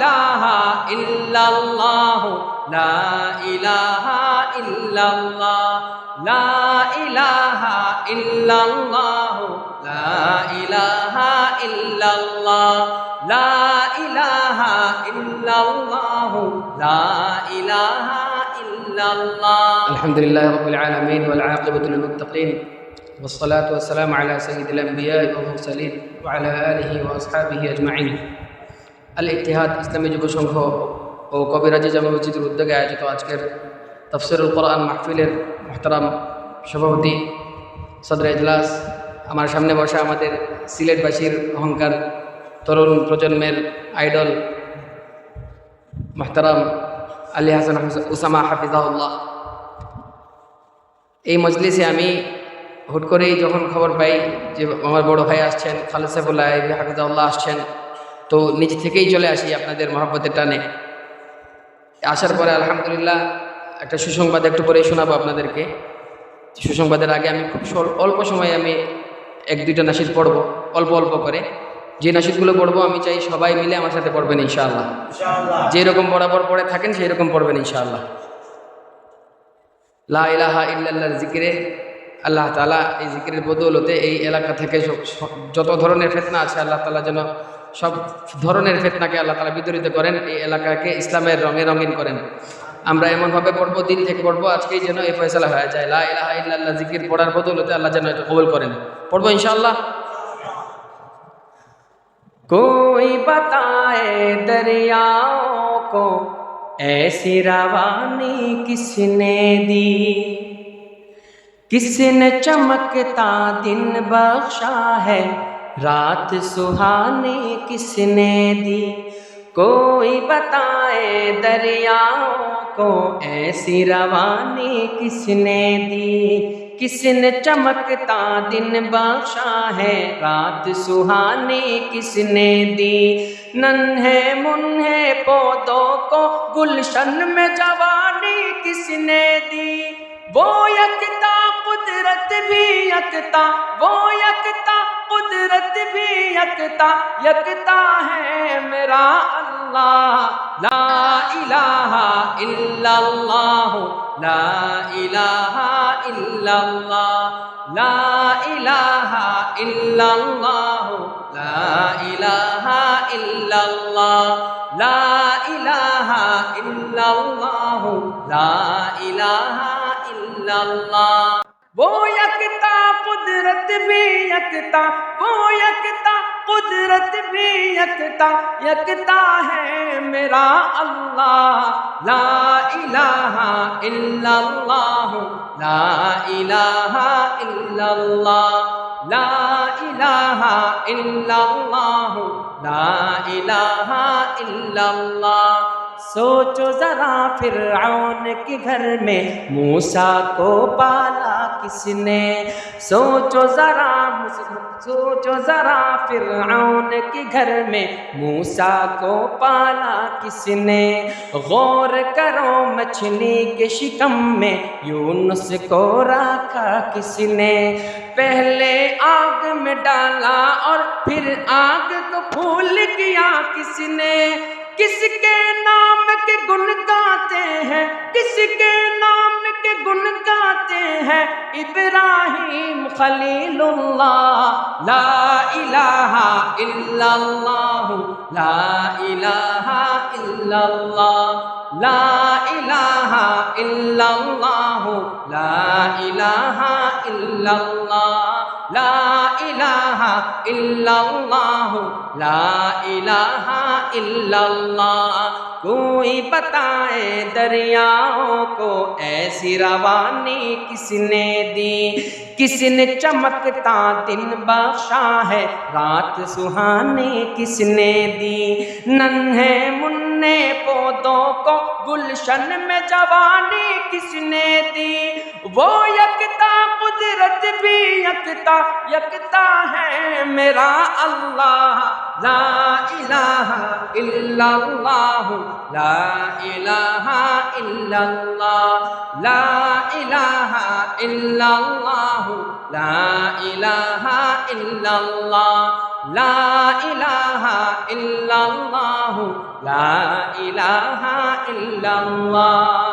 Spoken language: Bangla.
إله إلا الله. لا إله إلا الله. لا إله إلا الله. لا إله إلا الله. لا إله إلا الله. لا إله إلا الله. الحمد لله رب العالمين والعاقبة للمتقين والصلاة والسلام على سيد الأنبياء والمرسلين وعلى آله وأصحابه أجمعين. আল ইতিহাদ, ইসলামী যুব সংঘ ও কবিরাজি জামা মসজিদের উদ্যোগে আয়োজিত আজকের তফসিরুল কোরআন মাহফিলের মহতারাম সভাপতি সদর ইজলাস। আমার সামনে বসা আমাদের সিলেটবাসীর অহংকার তরুণ প্রজন্মের আইডল মহতারাম আলী হাসান উসামা হাফিজাউল্লাহ এই মজলিসে আমি হুট করেই যখন খবর পাই যে আমার বড় ভাই আসছেন, খালেদ সাইফুল্লাহ হাফিজাউল্লাহ আসছেন তো নিজে থেকেই চলে আসি আপনাদের মহাব্বতের টানে। আসার পরে আলহামদুলিল্লাহ একটা সুসংবাদ একটু পরেই শোনাবো আপনাদেরকে। সুসংবাদের আগে আমি খুব অল্প সময়ে আমি এক দুইটা নাসিদ পড়ব অল্প অল্প করে। যে নাসিদগুলো পড়ব আমি চাই সবাই মিলে আমার সাথে পড়বেন ইনশাআল্লাহ। যেরকম বরাবর পড়ে থাকেন সেই রকম পড়বেন ইনশাআল্লাহ। লা ইলাহা ইল্লাল্লাহর জিকিরে আল্লাহ তালা এই জিকিরের বদৌলতে এই এলাকা থেকে যত ধরনের ফেতনা আছে আল্লাহ তালা যেন সব ধরনের ফেতনাকে আল্লাহ তালা বিতরিত করেন, এই এলাকাকে ইসলামের রঙে রঙিন করেন। আমরা এমনভাবে পড়ব, দিন থেকে পড়ব, আজকেই যেন এই ফয়সলা হয়ে যায়। লাহ ইলাহা ইল্লাল্লাহ জিকির পড়ার বদলতে আল্লাহ যেন এটা কবল করেন। পড়ব ইনশাল্লাহ कोई बताए دریاؤں को ऐसी रवानी किसने दी किसने चमकता दिन बख्शा है رات سہانی کس نے دی؟ کوئی بتائے دریاؤں کو ایسی روانی کس نے دی؟ کس نے چمکتا دن بخشا ہے؟ رات سہانی کس نے دی؟ ننھے منہے پودوں کو، گلشن میں جوانی کس نے دی؟ وہ یکتا قدرت بھی یکتا، وہ यकता यकता है मेरा अल्लाह ला इलाहा इल्लल्लाह ला इलाहा इल्लल्लाह ला इलाहा इल्लल्लाह ला इलाहा इल्लल्लाह ला इलाहा इल्लल्लाह ला इलाहा इल्लल्लाह वो यकता कुदरत भी यकता वो यकता قدرت بھی یکتا یکتا ہے میرا اللہ لا الہ الا اللہ لا الہ الا اللہ لا الہ الا اللہ لا الہ الا اللہ سوچو ذرا فرعون کے گھر میں موسیٰ کو پالا کس نے، سوچو ذرا سوچو ذرا فرعون کی گھر میں موسا کو پالا کس نے۔ غور کرو مچھلی کے شکم میں یونس کو رکھا کس نے۔ پہلے آگ میں ڈالا اور پھر آگ کو پھول کیا کس نے۔ کس کے نام کے گن گاتے ہیں؟ کس کے نام के गुण गाते हैं इब्राहिम खलीलुल्लाह ला इलाहा इल्लल्लाह ला इलाहा इल्लल्लाह ला इलाहा इल्लल्लाह ला इलाहा इल्लल्लाह کوئی بتائے دریاؤں کو، ایسی روانی کس نے دی؟ کس نے چمکتا دن بخشا ہے؟ رات سہانی کس نے دی؟ ننھے من اپنے پودوں کو گلشن میں جوانی کس نے دی؟ وہ یکتا قدرت بھی یکتا یکتا ہے میرا اللہ۔ لا الہ الا اللہ، لا الہ الا اللہ۔ لا الہ الا اللہ، لا الہ الا اللہ۔ لا الہ الا اللہ۔ ইলাহা ইল্লাল্লাহ।